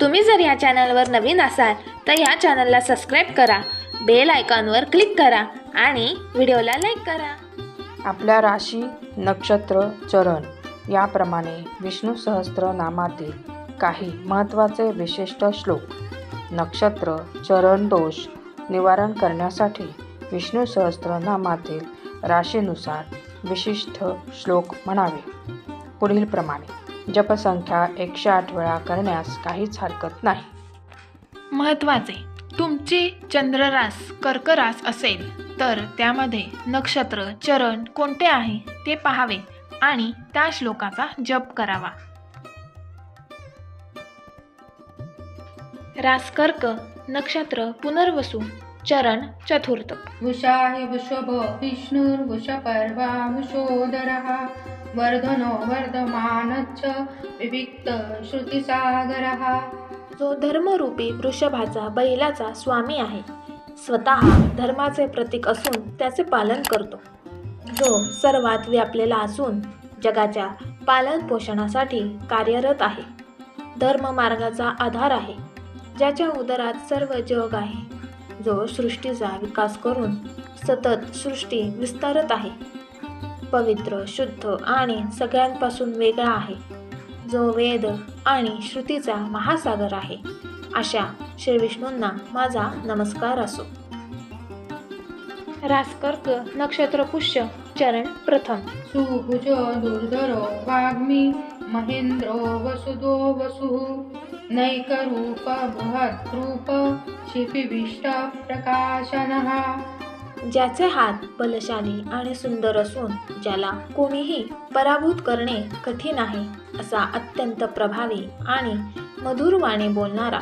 तुम्ही जर या चॅनलवर नवीन असाल तर या चॅनलला सबस्क्राईब करा बेल आयकॉनवर क्लिक करा आणि व्हिडिओला लाईक करा. आपल्या राशी नक्षत्र चरण याप्रमाणे विष्णू सहस्त्रनामातील काही महत्त्वाचे विशिष्ट श्लोक नक्षत्र चरण दोष निवारण करण्यासाठी विष्णू सहस्त्रनामातील राशीनुसार विशिष्ट श्लोक म्हणावे. पुढीलप्रमाणे. जपसंख्या एकशे आठ वेळा करण्यास काहीच हरकत नाही. महत्त्वाचे. तुमची चंद्ररास कर्करास असेल तर त्यामध्ये नक्षत्र चरण कोणते आहे ते पाहावे आणि त्या श्लोकाचा जप करावा. रासकर्क नक्षत्र पुनर्वसू चरण चतुर्थ। वृषा हि वृषभ विष्णुर्वृषपर्वा वृषोदरः वर्धनो वर्धमानश्च विविक्त श्रुतिसागरः। जो धर्मरूपी वृषभाचा बैलाचा स्वामी आहे स्वतः धर्माचे प्रतीक असून त्याचे पालन करतो. जो सर्वात व्यापलेला असून जगाच्या पालन पोषणासाठी कार्यरत आहे. धर्म मार्गाचा आधार आहे ज्याच्या उदरात सर्व जग आहे. जो सृष्टीचा विकास करून सतत सृष्टी विस्तारत आहे. पवित्र शुद्ध आणि सगळ्यांपासून वेगळा आहे. जो वेद आणि श्रुतीचा महासागर आहे. अशा श्री विष्णूंना माझा नमस्कार असो. रासकर्क नक्षत्र पुष्य चरण प्रथम. सुभुज दुर्धरो वाग्मी महेंद्रो वसुदो वसुः नैकरूप बृहद्रूप शिपिविष्ट प्रकाशनः। ज्याचे हात बलशाली आणि सुंदर असून ज्याला कोणीही पराभूत करणे कठीण आहे असा अत्यंत प्रभावी आणि मधुरवाणी बोलणारा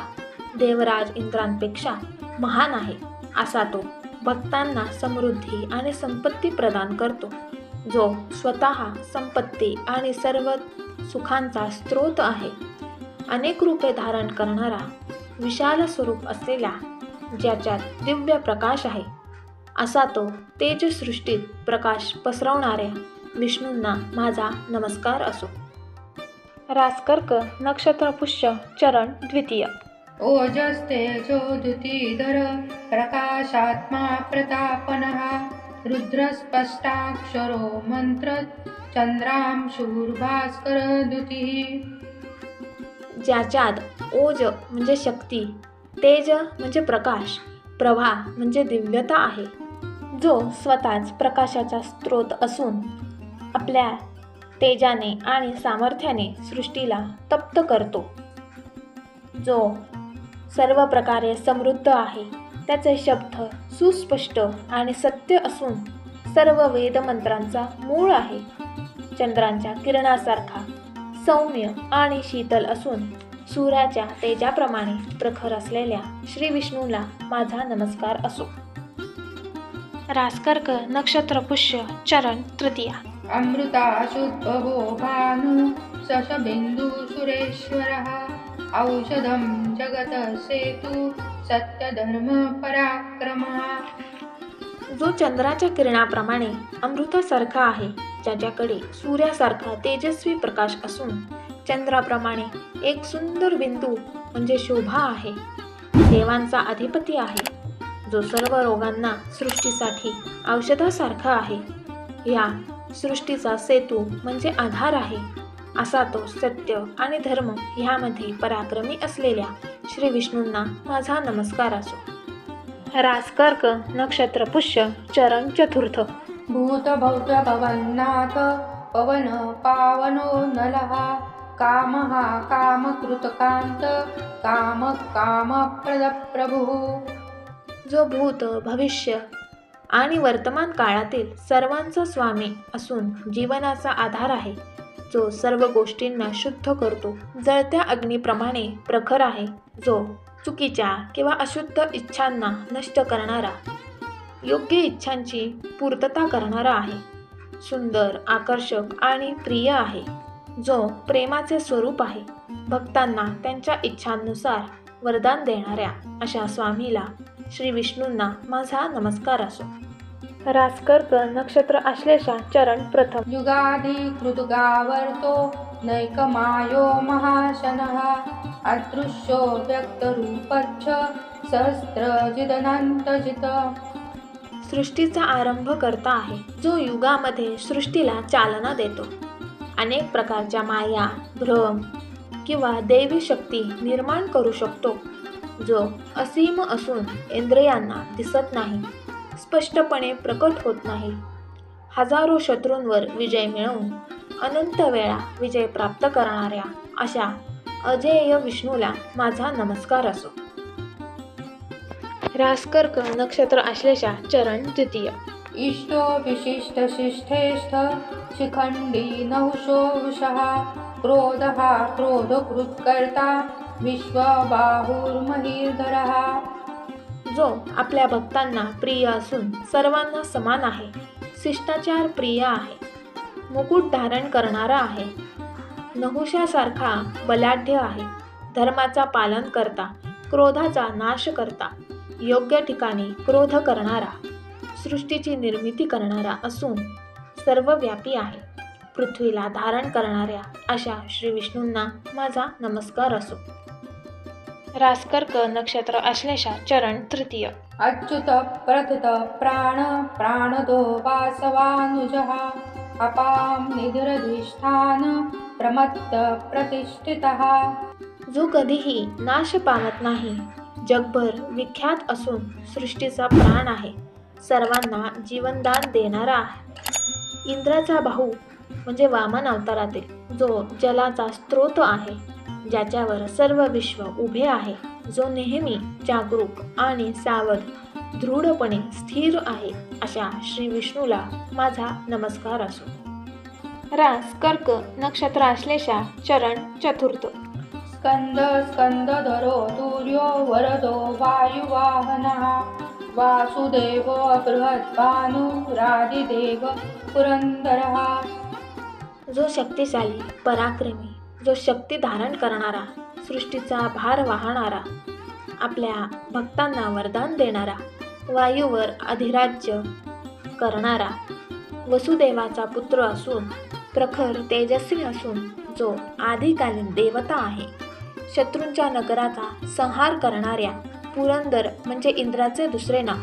देवराज इंद्रांपेक्षा महान आहे असा तो भक्तांना समृद्धी आणि संपत्ती प्रदान करतो. जो स्वतः संपत्ती आणि सर्व सुखांचा स्रोत आहे. अनेक रूपे धारण करणारा विशाल स्वरूप असलेला ज्याच्यात दिव्य प्रकाश आहे असा तो तेजसृष्टीत प्रकाश पसरवणाऱ्या विष्णूंना माझा नमस्कार असो. रासकर्क नक्षत्रपुष्य चरण द्वितीय. ओजस्तेजोदुतीधर प्रकाशात्मा प्रतापनः रुद्रस्पष्टाक्षरो मन्त्र चन्द्रांशूर्भास्करदुतिः ज्याच्यात ओज म्हणजे शक्ती तेज म्हणजे प्रकाश प्रभा म्हणजे दिव्यता आहे. जो स्वतःच प्रकाशाचा स्रोत असून आपल्या तेजाने आणि सामर्थ्याने सृष्टीला तप्त करतो. जो सर्व प्रकारे समृद्ध आहे. त्याचे शब्द सुस्पष्ट आणि सत्य असून सर्व वेदमंत्रांचा मूळ आहे. चंद्रांच्या किरणासारखा सौम्य आणि शीतल असून सूर्याच्या तेजाप्रमाणे प्रखर असलेल्या श्री विष्णूला माझा नमस्कार असो. रासकर्क नक्षत्र पुष्य चरण तृतीया. अमृता भानु शशबिन्दु सुरेश्वरः। औषधं जगत सेतु सत्यधर्म पराक्रम। जो चंद्राच्या किरणाप्रमाणे अमृतासारखा आहे ज्याच्याकडे सूर्यासारखा तेजस्वी प्रकाश असून चंद्राप्रमाणे एक सुंदर बिंदू म्हणजे शोभा आहे. देवांचा अधिपती आहे. जो सर्व रोगांना सृष्टीसाठी औषधासारखा आहे. या सृष्टीचा सेतू म्हणजे आधार आहे. असा तो सत्य आणि धर्म ह्यामध्ये पराक्रमी असलेल्या श्री विष्णूंना माझा नमस्कार असो. रासकर्क नक्षत्र पुष्य चरण चतुर्थ. भूतभव्य भवन्नाथ पवन पावनो नलः कामः कामकृतकान्त काम कामप्रदप्रभुः जो भूत भविष्य आणि वर्तमान काळातील सर्वांचा स्वामी असून जीवनाचा आधार आहे जो सर्व गोष्टींना शुद्ध करतो जळत्या अग्नीप्रमाणे प्रखर आहे जो चुकीच्या किंवा अशुद्ध इच्छांना नष्ट करणारा योग्य इच्छांची पूर्तता करणारा आहे. सुंदर आकर्षक आणि प्रिय आहे जो प्रेमाचे स्वरूप आहे. भक्तांना त्यांच्या इच्छांनुसार वरदान देणाऱ्या अशा स्वामीला श्री विष्णूंना माझा नमस्कार असो. रासकर्क नक्षत्र आश्लेषा चरण प्रथम. युगाधिकृतगावर्तो नैकमायो महाशनः अदृश्यो व्यक्तरूपच्छ सहस्रजिदनन्तजित. सृष्टीचा आरंभ करता आहे जो युगामध्ये सृष्टीला चालना देतो. अनेक प्रकारच्या माया भ्रम किंवा दैवी शक्ती निर्माण करू शकतो जो असीम असून इंद्रियांना दिसत नाही. स्पष्टपणे प्रकट होत नाही. हजारो शत्रूंवर विजय मिळवून अनंत वेळा विजय प्राप्त करणाऱ्या अशा अजेय विष्णूला माझा नमस्कार असो. रासकर्क नक्षत्र आश्लेषा चरण द्वितीय. इष्टो विशिष्टशिष्ठेष्ठ शिखण्डी नहुषो वृषः क्रोधः क्रोधकृत्कर्ता विश्वबाहुर्महीर्धरः। जो आपल्या भक्तांना प्रिय असून सर्वांना समान आहे. शिष्टाचार प्रिय आहे. मुकुट धारण करणारा आहे. नहुशासारखा बलाढ्य आहे. धर्माचा पालन करता क्रोधाचा नाश करता योग्य ठिकाणी क्रोध करणारा सृष्टीची निर्मिती करणारा असून सर्वव्यापी आहे. पृथ्वीला धारण करणाऱ्या अशा श्री विष्णूंना माझा नमस्कार असो. रासकर्क नक्षत्र आश्लेषा चरण तृतीय. अच्युत प्रथित प्राण प्राणदो वासवानुजः अपां निधिरधिष्ठान प्रमत्त प्रतिष्ठितः. जो कधीही नाश पावत नाही जगभर विख्यात असून सृष्टीचा प्राण आहे सर्वांना जीवनदान देणारा आहे. इंद्राचा भाऊ म्हणजे वामन अवतारातील जो जलाचा स्रोत आहे. ज्याच्यावर सर्व विश्व उभे आहे जो नेहमी जागरूक आणि सावध दृढपणे स्थिर आहे अशा श्री विष्णूला माझा नमस्कार असो. रास कर्क नक्षत्र आश्लेषा चरण चतुर्थ. स्कंद स्कंदधरो सूर्यो वरदो वायुवाहनः वासुदेव बृहद्भानुरादिदेव पुरंदरः. जो शक्तिशाली पराक्रमी जो शक्ती धारण करणारा सृष्टीचा भार वाहणारा आपल्या भक्तांना वरदान देणारा वायूवर अधिराज्य करणारा वसुदेवाचा पुत्र असून प्रखर तेजस्वी असून जो आदिकालीन देवता आहे. शत्रूंच्या नगराचा संहार करणाऱ्या पुरंदर म्हणजे इंद्राचे दुसरे नाव.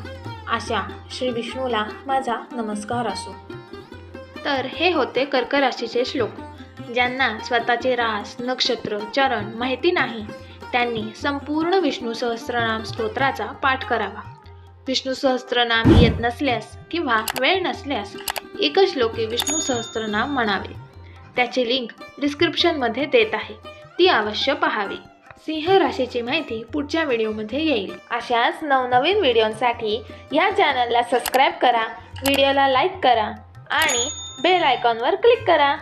अशा श्री विष्णूला माझा नमस्कार असो. तर हे होते कर्क राशीचे श्लोक. ज्यांना स्वतःचे रास नक्षत्र चरण माहिती नाही त्यांनी संपूर्ण विष्णू सहस्त्रनाम स्तोत्राचा पाठ करावा. विष्णू सहस्त्रनाम येत नसल्यास किंवा वेळ नसल्यास एकच श्लोके विष्णू सहस्त्रनाम म्हणावे. त्याची लिंक डिस्क्रिप्शनमध्ये देत आहे. ती अवश्य पाहावी. सिंह राशीची माहिती पुढच्या व्हिडिओमध्ये येईल. अशाच नवनवीन व्हिडिओंसाठी या चॅनलला सबस्क्राईब करा व्हिडिओला लाईक करा आणि बेल आयकॉनवर क्लिक करा.